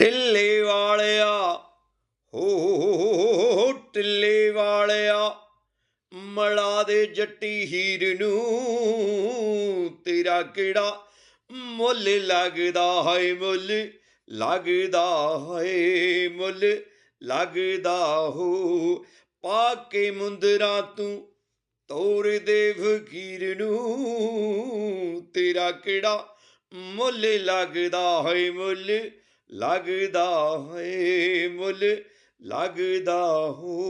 ਟਿੱਲੇ ਵਾਲਿਆ, ਹੋ ਟਿੱਲੇ ਵਾਲਿਆ, ਮਲਾ ਦੇ ਜੱਟੀ ਹੀਰ ਨੂੰ ਤੇਰਾ ਕਿਹੜਾ ਮੁੱਲ ਲੱਗਦਾ ਹੈ ਮੁੱਲ, ਲੱਗਦਾ ਹੈ ਮੁੱਲ, ਲੱਗਦਾ ਹੋ, ਪਾ ਕੇ ਮੁੰਦਰਾ ਤੂੰ ਤੋਰ ਦੇ ਫਕੀਰ ਨੂੰ ਤੇਰਾ ਕਿਹੜਾ ਮੁੱਲ ਲੱਗਦਾ ਹੈ ਮੁੱਲ ਲੱਗਦਾ ਹੈ ਮੁੱਲ, ਲੱਗਦਾ ਹੋ।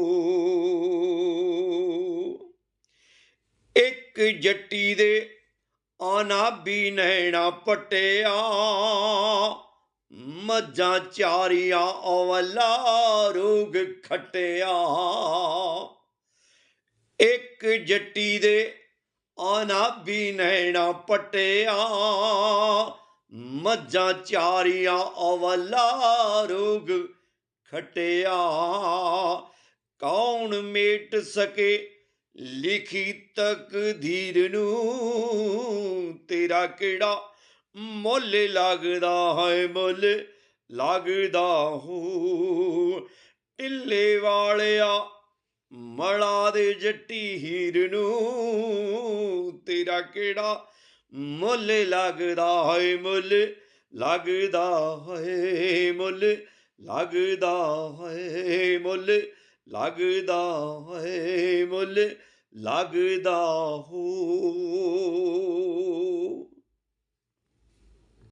ਇੱਕ ਜੱਟੀ ਦੇ ਆਨਾ ਵੀ ਨੈਣਾ ਪਟਿਆ, ਮੱਝਾਂ ਚਾਰੀਆਂ ਔਵਲਾ ਰੋਗ ਖਟਿਆ। ਇੱਕ ਜੱਟੀ ਦੇ ਆਨਾ ਵੀ ਨੈਣਾ ਪਟਿਆ ਮੱਝਾਂ ਚਾਰੀਆਂ ਔਵਲਾ ਰੋਗ ਖਟਿਆ। ਕੌਣ ਮੇਟ ਸਕੇ ਲਿਖੀ ਤਕਦੀਰ ਨੂੰ? ਤੇਰਾ ਕਿਹੜਾ ਮੁੱਲ ਲੱਗਦਾ ਹੈ, ਮੁੱਲ ਲੱਗਦਾ ਹੋ। ਢਿੱਲੇ ਵਾਲਿਆ ਮਲਾ ਦੇ ਜੱਟੀ ਹੀਰ ਨੂੰ। ਤੇਰਾ ਕਿਹੜਾ ਮੁੱਲ ਲੱਗਦਾ ਹੈ ਮੁੱਲ, ਲੱਗਦਾ ਹੈ ਮੁੱਲ, ਲੱਗਦਾ ਹੈ ਮੁੱਲ, ਲੱਗਦਾ ਹੈ ਮੁੱਲ, ਲੱਗਦਾ ਹੋ